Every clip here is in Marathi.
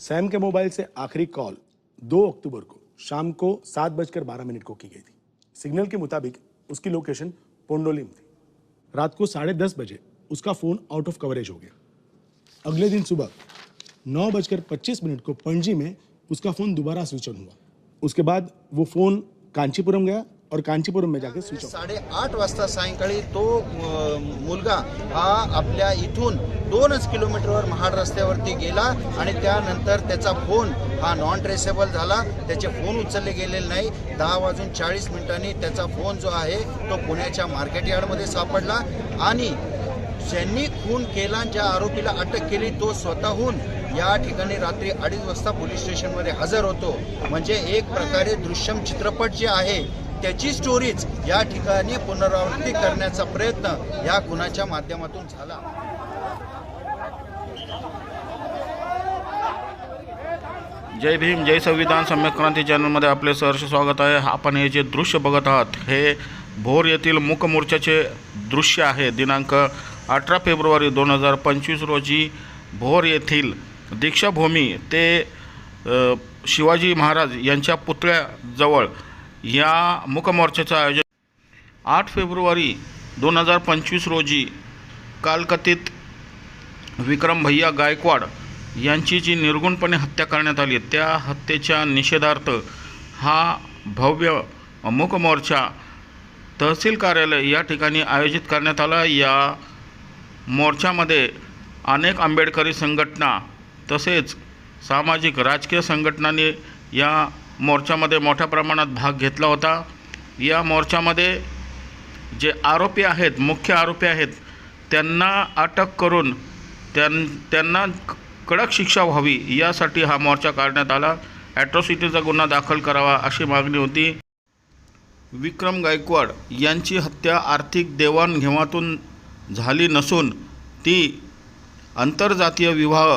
सैम के मोबाइल से आखिरी कॉल 2 अक्टूबर को शाम को सात बजकर बारह मिनट को की गई थी। सिग्नल के मुताबिक उसकी लोकेशन पोंडोली में थी। रात को साढ़े दस बजे उसका फ़ोन आउट ऑफ़ कवरेज हो गया। अगले दिन सुबह नौ बजकर पच्चीस मिनट को पणजी में उसका फ़ोन दोबारा स्विच ऑन हुआ। उसके बाद वो फ़ोन कांचीपुरम गया और कांचीपुरम में जाके स्विच ऑफ साडेआठ वाजता सायंकाळी तो मुलगा हा आपल्या इथून दोनच किलोमीटरवर महाड रस्त्यावरती गेला आणि त्यानंतर त्याचा फोन हा नॉन ट्रेसेबल झाला. त्याचे फोन उचलले गेलेले नाही. दहा वाजून चाळीस मिनिटांनी त्याचा फोन जो आहे तो पुण्याच्या मार्केट यार्डमध्ये सापडला आणि ज्यांनी खून केला आणि ज्या आरोपीला अटक केली तो स्वतःहून या ठिकाणी रात्री अडीच वाजता पोलीस स्टेशनमध्ये हजर होतो. म्हणजे एक प्रकारे दृश्यम चित्रपट जे आहे त्याची स्टोरीज या ठिकाणी पुनरावृत्ती करण्याचा प्रयत्न या खुनाच्या माध्यमातून झाला. जय भीम जय संविधान सम्यक क्रांती चॅनलमध्ये आपले सहर्ष स्वागत आहे. आपण हे जे दृश्य बघत आहात हे भोर येथील मूक मोर्चाचे दृश्य आहे. दिनांक अठरा फेब्रुवारी दोन हजार पंचवीस रोजी भोर येथील दीक्षाभूमी ते शिवाजी महाराज यांच्या पुतळ्याजवळ या मुकमोर्चाचं आयोजन आठ फेब्रुवारी दोन हजार पंचवीस रोजी कालकथित विक्रम भैया गायकवाड यांची जी निर्गुणपणे हत्या करण्यात आली त्या हत्येच्या निषेधार्थ हा भव्य मूक मोर्चा तहसील कार्यालय या ठिकाणी आयोजित करण्यात आला. या मोर्चामध्ये अनेक आंबेडकरी संघटना तसेच सामाजिक राजकीय संघटनांनी या मोर्चामध्ये मोठ्या प्रमाणात भाग घेतला होता. या मोर्चामध्ये जे आरोपी आहेत मुख्य आरोपी आहेत त्यांना अटक करून त्यां त्यांना कडक शिक्षा व्हावी यासाठी हा मोर्चा काढण्यात आला. ॲट्रॉसिटीचा गुन्हा दाखल करावा अशी मागणी होती. विक्रम गायकवाड यांची हत्या आर्थिक देवाणघेवातून झाली नसून ती आंतरजातीय विवाह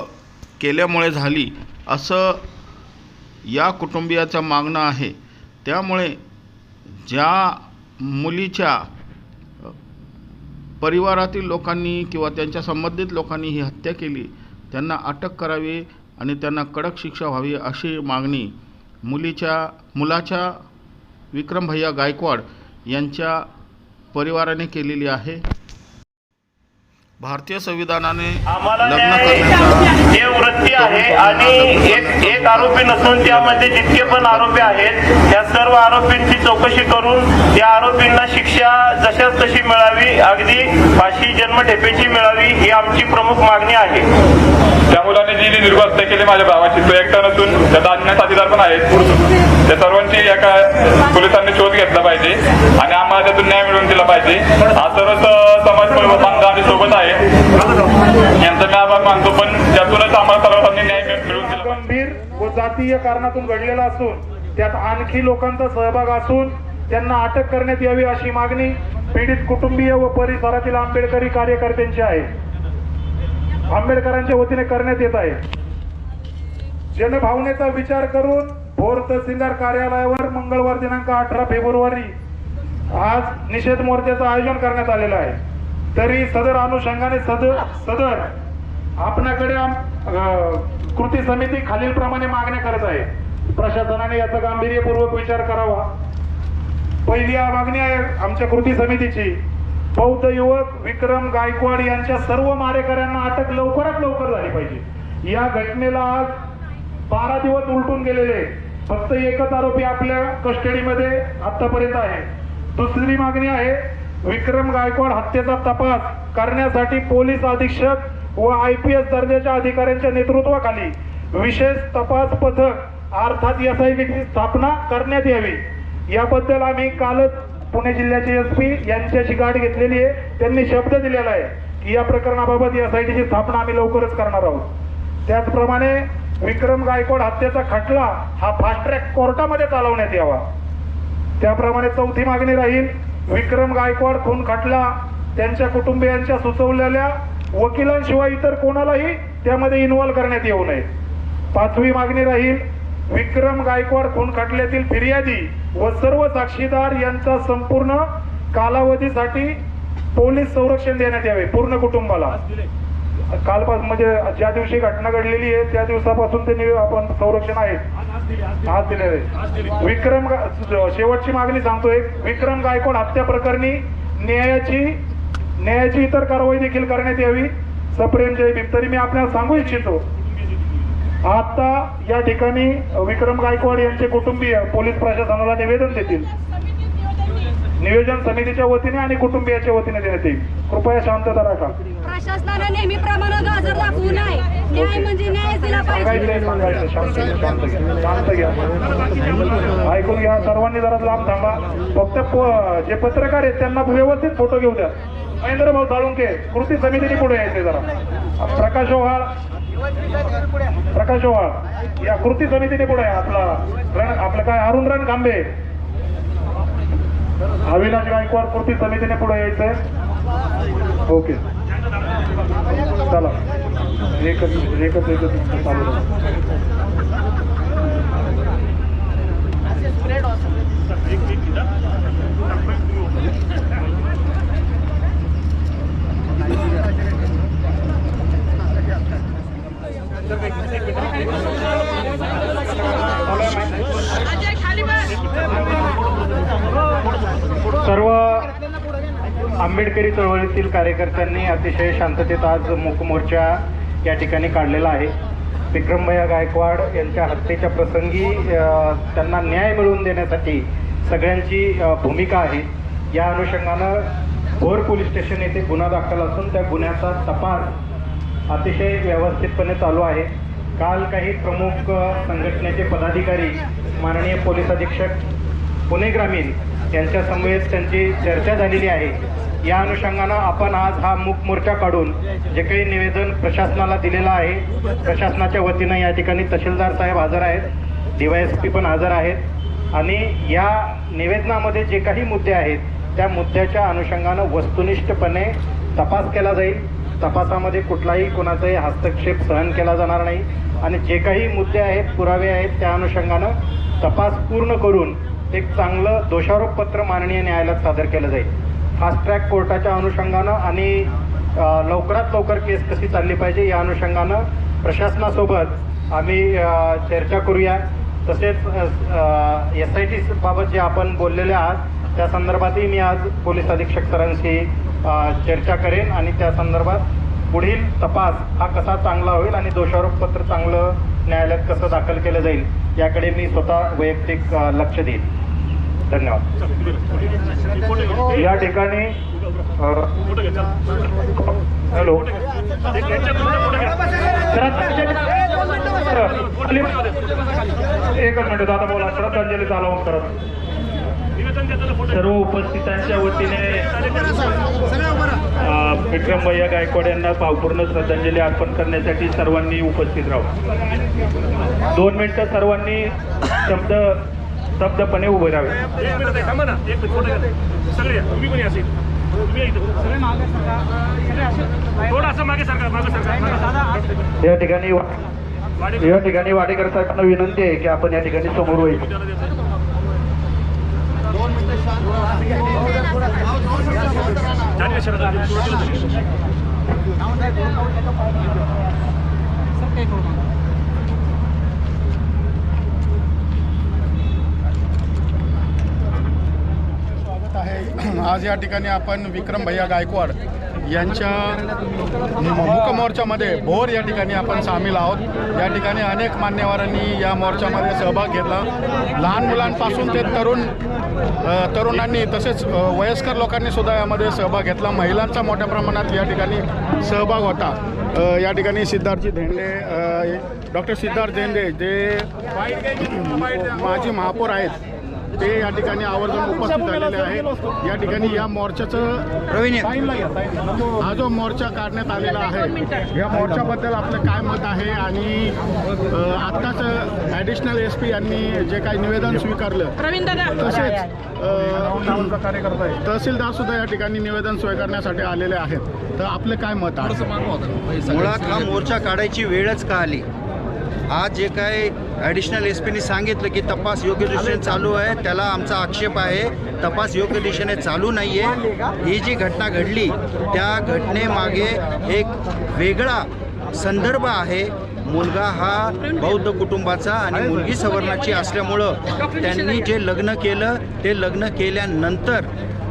केल्यामुळे झाली असं या कुटुंबियाचं मागणं आहे. त्यामुळे ज्या मुलीच्या परिवारातील लोकांनी किंवा त्यांच्या संबंधित लोकांनी ही हत्या केली त्यांना अटक करावी आणि त्यांना कडक शिक्षा व्हावी अशी मागणी मुलीच्या मुलाच्या विक्रम भैया गायकवाड यांच्या परिवाराने केलेली आहे. भारतीय संविधानाने आम्हाला लग्न करण्याचा हे वृत्ती आहे आणि एक एक आरोपी नसून त्यामध्ये जितके पण आरोपी आहेत त्या सर्व आरोपींची चौकशी करून त्या आरोपींना शिक्षा जशाच तशी मिळावी अगदी फाशी जन्मठेपेची मिळावी ही आमची प्रमुख मागणी आहे. त्या मुलाने जी हत्या केली माझ्या भावाची तो एकटा नसून त्याचा अन्य साथीदार पण आहेत. त्या सर्वांची एका पोलिसांनी शोध घेतला पाहिजे आणि आम्हाला त्यातून न्याय मिळवून दिला पाहिजे. हा सर्वच समाज बांधव आम्ही सोबत आहे. यांचा मी आभार मानतो पण त्यातूनच आम्हाला सर्वांनी न्याय मिळून दिला. गंभीर व जातीय कारणातून घडलेला असून त्यात आणखी लोकांचा सहभाग असून त्यांना अटक करण्यात यावी अशी मागणी पीडित कुटुंबीय व परिसरातील आंबेडकरी कार्यकर्त्यांची आहे. आंबेडकरांच्या वतीने करण्यात येत आहे. जनभावनेचा विचार करून भोर तहसीलदार कार्यालयावर मंगळवार दिनांक अठरा फेब्रुवारी आज निषेध मोर्चाचं आयोजन करण्यात आलेलं आहे. तरी सदर अनुषंगाने सदर सदर आपणाकडे कृती समिती खालीलप्रमाणे मागण्या करत आहे. प्रशासनाने याचा गांभीर्यपूर्वक विचार करावा. पहिली मागणी आहे आमच्या कृती समितीची. बौद्ध युवक विक्रम गायकवाड यांच्या सर्व मारेकऱ्यांना अटक लवकरात लवकर झाली पाहिजे. या घटनेला आज बारा दिवस उलटून गेलेले फक्त एकच आरोपी आपल्या कस्टडीमध्ये आतापर्यंत आहे. दुसरी मागणी आहे विक्रम गायकवाड हत्येचा तपास करण्यासाठी पोलीस अधीक्षक व आय पी एस दर्जाच्या अधिकाऱ्यांच्या नेतृत्वाखाली विशेष तपास पथक अर्थात एस आय पीची स्थापना करण्यात यावी. याबद्दल आम्ही कालच पुणे जिल्ह्याचे एस पी यांच्याशी गाठ घेतलेली आहे. त्यांनी शब्द दिलेला आहे की या प्रकरणाबाबत एस आय टीची स्थापना आम्ही लवकरच करणार आहोत. त्याचप्रमाणे विक्रम गायकवाड हत्येचा खटला हा फास्ट ट्रॅक कोर्टामध्ये चालवण्यात यावा. त्याप्रमाणे चौथी मागणी राहील विक्रम गायकवाड खून खटला त्यांच्या कुटुंबियांच्या सुचवलेल्या वकिलांशिवाय इतर कोणालाही त्यामध्ये इन्व्हॉल्व करण्यात येऊ नये. पाचवी मागणी राहील विक्रम गायकवाड खून खटल्यातील फिर्यादी व सर्व साक्षीदार यांचा संपूर्ण कालावधीसाठी पोलीस संरक्षण देण्यात यावे पूर्ण कुटुंबाला. कालपासून म्हणजे ज्या दिवशी घटना घडलेली आहे त्या दिवसापासून ते आपण संरक्षण आहे. आज दिलेलं विक्रम शेवटची मागणी सांगतो एक. विक्रम गायकवाड हत्या प्रकरणी न्यायाची न्यायाची इतर कारवाई देखील करण्यात यावी. सप्रेम जय भीम. तरी मी आपल्याला सांगू इच्छितो आता या ठिकाणी विक्रम गायकवाड यांचे कुटुंबीय पोलीस प्रशासनाला निवेदन देतील. नियोजन समितीच्या वतीने आणि कुटुंबियाच्या वतीने देण्यात येईल. कृपया शांतता राखा. प्रशासनाने नेहमीप्रमाणे गाजर दाखवू नये न्याय म्हणजे न्याय दिला पाहिजे. सांगायचंय सांगायचं. शांत घ्या, शांत घ्या. शांत घ्या. ऐकून घ्या सर्वांनी जरा लांब थांबा. फक्त जे पत्रकार आहेत त्यांना व्यवस्थित फोटो घेऊ द्या. महेंद्र भाऊ साळुंके कृती समितीने पुढे यायचे जरा. प्रकाश ओहाळ. प्रकाश ओहाळ. या कृती समितीने पुढे. आपला रण आपलं काय? अरुण रण खांबे. अविनाश गायकवाड कृती समितीने पुढे यायचंय. ओके. चला. एकच एकच एकच चालू खाली आंबेडकरी चळवळीतील कार्यकर्त्यांनी अतिशय शांततेत आज मूक मोर्चा या ठिकाणी काढलेला आहे. विक्रमभैया गायकवाड यांच्या हत्येच्या प्रसंगी त्यांना न्याय मिळवून देण्यासाठी सगळ्यांची भूमिका आहे. या अनुषंगानं भोर पोलीस स्टेशन येथे गुन्हा दाखल असून त्या गुन्ह्याचा तपास अतिशय व्यवस्थितपणे चालू आहे. काल काही प्रमुख संघटनेचे पदाधिकारी माननीय पोलीस अधीक्षक पुणे ग्रामीण यांच्यासमवेत त्यांची चर्चा झालेली आहे. या अनुषंगानं आपण आज हा मूक मोर्चा काढून जे काही निवेदन प्रशासनाला दिलेलं आहे प्रशासनाच्या वतीनं या ठिकाणी तहसीलदार साहेब हजर आहेत डीवायएसपी पण हजर आहेत आणि या निवेदनामध्ये जे काही मुद्दे आहेत त्या मुद्द्याच्या अनुषंगानं वस्तुनिष्ठपणे तपास केला जाईल. तपासामध्ये कुठलाही कोणाचाही हस्तक्षेप सहन केला जाणार नाही. आणि जे काही मुद्दे आहेत पुरावे आहेत त्या अनुषंगानं तपास पूर्ण करून एक चांगलं दोषारोपपत्र माननीय न्यायालयात सादर केलं जाईल. फास्ट ट्रॅक कोर्टाच्या अनुषंगानं आणि लवकरात लवकर केस कशी चालली पाहिजे या अनुषंगानं प्रशासनासोबत आम्ही चर्चा करूया. तसेच एस आय टी बाबत जे आपण बोललेले आहात त्या संदर्भातही मी आज पोलीस अधीक्षक सरांशी चर्चा करेन आणि त्या संदर्भात पुढील तपास हा कसा चांगला होईल आणि दोषारोपपत्र चांगलं न्यायालयात कसं दाखल केलं जाईल याकडे मी स्वतः वैयक्तिक लक्ष देईन. धन्यवाद. या ठिकाणी हॅलो. एकच मिनिट दादा बोला. श्रद्धांजली चालवून करत. सर्व उपस्थितांच्या वतीने विक्रम भैया गायकवाड यांना भावपूर्ण श्रद्धांजली अर्पण करण्यासाठी सर्वांनी उपस्थित राहू. दोन मिनिटं सर्वांनी शब्द शब्दपणे उभे राहावे या ठिकाणी या ठिकाणी वाडेकर साहेबांना विनंती आहे की आपण या ठिकाणी समोर होईल स्वागत आहे. आज या ठिकाणी आपण विक्रम भैया गायकवाड यांच्या मुक मोर्चामध्ये भोर या ठिकाणी आपण सामील आहोत. या ठिकाणी अनेक मान्यवरांनी या मोर्चामध्ये सहभाग घेतला. लहान मुलांपासून ते तरुण तरुणांनी तसेच वयस्कर लोकांनी सुद्धा यामध्ये सहभाग घेतला. महिलांचा मोठ्या प्रमाणात या ठिकाणी सहभाग होता. या ठिकाणी सिद्धार्थजी धेंडे डॉक्टर सिद्धार्थ धेंडे जे माजी महापौर आहेत. ते या ठिकाणी आवर्जून उपस्थित झालेले आहेत. या ठिकाणी या मोर्चाचं हा जो मोर्चा काढण्यात आलेला आहे या मोर्चाबद्दल आपलं काय मत आहे? आणि आत्ताच ॲडिशनल एस पी यांनी जे काही निवेदन स्वीकारलं तसेच तहसीलदार सुद्धा या ठिकाणी निवेदन स्वीकारण्यासाठी आलेले आहेत. तर आपलं काय मत आहे? मुळात हा मोर्चा काढायची वेळच का आली? आज जे काय ॲडिशनल एस पीने सांगितलं की तपास योग्य दिशेने चालू आहे त्याला आमचा आक्षेप आहे. तपास योग्य दिशेने चालू नाही आहे ही जी घटना घडली त्या घटनेमागे एक वेगळा संदर्भ आहे. मुलगा हा बौद्ध कुटुंबाचा आणि मुलगी सवर्णाची असल्यामुळं त्यांनी जे लग्न केलं ते लग्न केल्यानंतर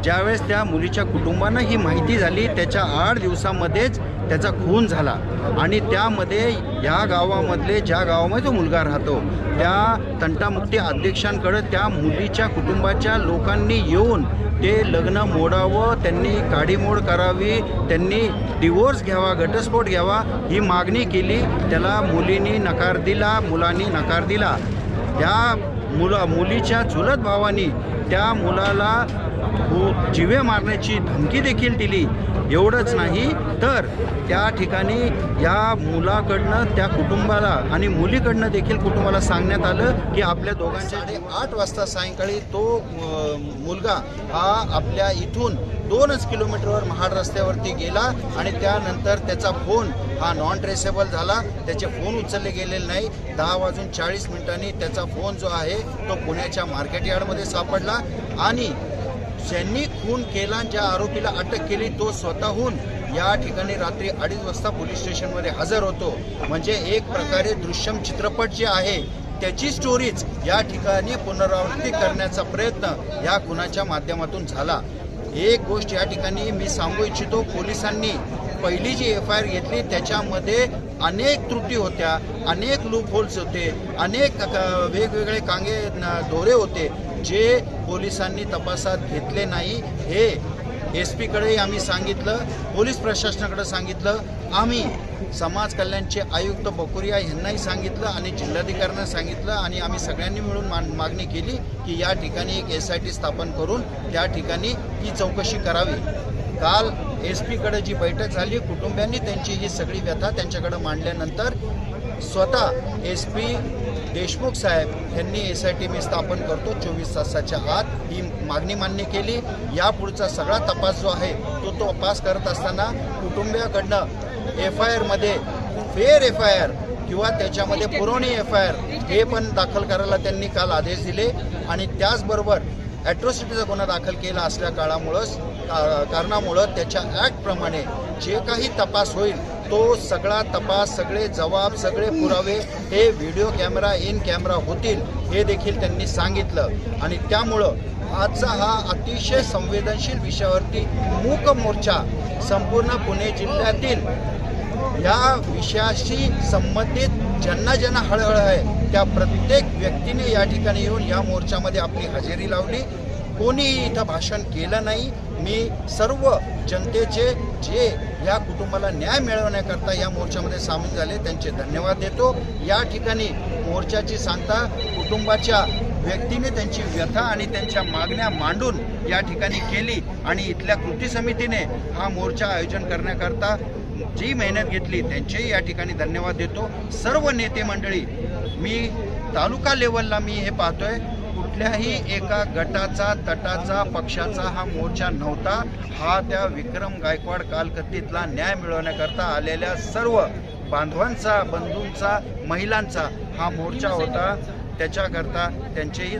ज्यावेळेस त्या मुलीच्या कुटुंबानं ही माहिती झाली त्याच्या आठ दिवसामध्येच त्याचा खून झाला. आणि त्यामध्ये या गावामधले ज्या गावामध्ये तो मुलगा राहतो त्या तंटामुक्ती अध्यक्षांकडं त्या मुलीच्या कुटुंबाच्या लोकांनी येऊन ते लग्न मोडावं त्यांनी काडीमोड करावी त्यांनी डिवोर्स घ्यावा घटस्फोट घ्यावा ही मागणी केली. त्याला मुलींनी नकार दिला मुलांनी नकार दिला. त्या मुला मुलीच्या चुलत भावानी त्या मुलाला खू- जिवे मारण्याची धमकी देखील दिली. एवढंच नाही तर त्या ठिकाणी या मुलाकडनं त्या कुटुंबाला आणि मुलीकडनं देखील कुटुंबाला सांगण्यात आलं की आपल्या दोघांच्या आठ वाजता सायंकाळी तो मुलगा हा आपल्या इथून दोनच किलोमीटरवर महाड रस्त्यावरती गेला आणि त्यानंतर त्याचा फोन हा नॉन ट्रेसेबल झाला. त्याचे फोन उचलले गेलेले नाही. दहा वाजून चाळीस मिनिटांनी त्याचा फोन जो आहे तो पुण्याच्या मार्केट यार्डमध्ये सापडला. आणि ज्यांनी खून केला ज्या आरोपीला अटक केली तो स्वतःहून या ठिकाणी रात्री अडीच वाजता पोलीस स्टेशनमध्ये हजर होतो. म्हणजे एक प्रकारे दृश्यम चित्रपट जे आहे त्याची स्टोरीज या ठिकाणी पुनरावृत्ती करण्याचा प्रयत्न या खुनाच्या माध्यमातून झाला. एक गोष्ट या ठिकाणी मी सांगू इच्छितो पोलिसांनी पहिली जी एफ आय आर घेतली त्याच्यामध्ये अनेक त्रुटी होत्या अनेक लूप होल्स होते अनेक वेगवेगळे कांगे दोरे होते. जे पोलिसांनी तपासात घेतले नाही हे एस पीकडेही आम्ही सांगितलं पोलीस प्रशासनाकडे सांगितलं आम्ही समाज कल्याणचे आयुक्त बकुरिया यांनाही सांगितलं आणि जिल्हाधिकाऱ्यांना सांगितलं आणि आम्ही सगळ्यांनी मिळून मा मागणी केली की या ठिकाणी एक एस आय टी स्थापन करून त्या ठिकाणी ही चौकशी करावी. काल एस पीकडे जी बैठक झाली कुटुंबियांनी त्यांची ही सगळी व्यथा त्यांच्याकडे मांडल्यानंतर स्वतः एस पी देशमुख साहेब यांनी एस आय टी मी स्थापन करतो चोवीस तासाच्या आत. ही मागणी मान्य केली. यापुढचा सगळा तपास जो आहे तो तो तपास करत असताना कुटुंबियाकडनं एफ आय आरमध्ये फेअर एफ आय आर किंवा त्याच्यामध्ये पुरवणी एफ आय आर हे पण दाखल करायला त्यांनी काल आदेश दिले. आणि त्याचबरोबर ॲट्रॉसिटीचा गुन्हा दाखल केला असल्या काळामुळंच का- कारणामुळं त्याच्या ॲक्टप्रमाणे जे काही तपास होईल तो सगळा तपास सगळे जबाब सगळे पुरावे हे व्हिडिओ कॅमेरा इन कॅमेरा होतील हे देखील त्यांनी सांगितलं. आणि त्यामुळं आजचा हा अतिशय संवेदनशील विषयावरती मूक मोर्चा संपूर्ण पुणे जिल्ह्यातील या विषयाशी संबंधित ज्यांना ज्यांना हळहळ आहे त्या प्रत्येक व्यक्तीने या ठिकाणी येऊन या मोर्चामध्ये आपली हजेरी लावली. कोणीही इथं भाषण केलं नाही. मी सर्व जनतेचे जे या कुटुंबाला न्याय मिळवण्याकरता या मोर्चामध्ये सामील झाले त्यांचे धन्यवाद देतो. या ठिकाणी मोर्चाची सांगता कुटुंबाच्या व्यक्तीने त्यांची व्यथा आणि त्यांच्या मागण्या मांडून या ठिकाणी केली आणि इथल्या कृती समितीने हा मोर्चा आयोजन करण्याकरता जी मेहनत घेतली त्यांचेही या ठिकाणी धन्यवाद देतो. सर्व नेते मंडळी मी तालुका लेवलला मी हे पाहतोय कुठल्याही एका गटाचा तटाचा पक्षाचा हा मोर्चा नव्हता. हा त्या विक्रम गायकवाड कालकत्तीतला न्याय मिळवण्याकरता आलेल्या सर्व बांधवांचा बंधूंचा महिलांचा हा मोर्चा होता. त्याच्याकरता त्यांचेही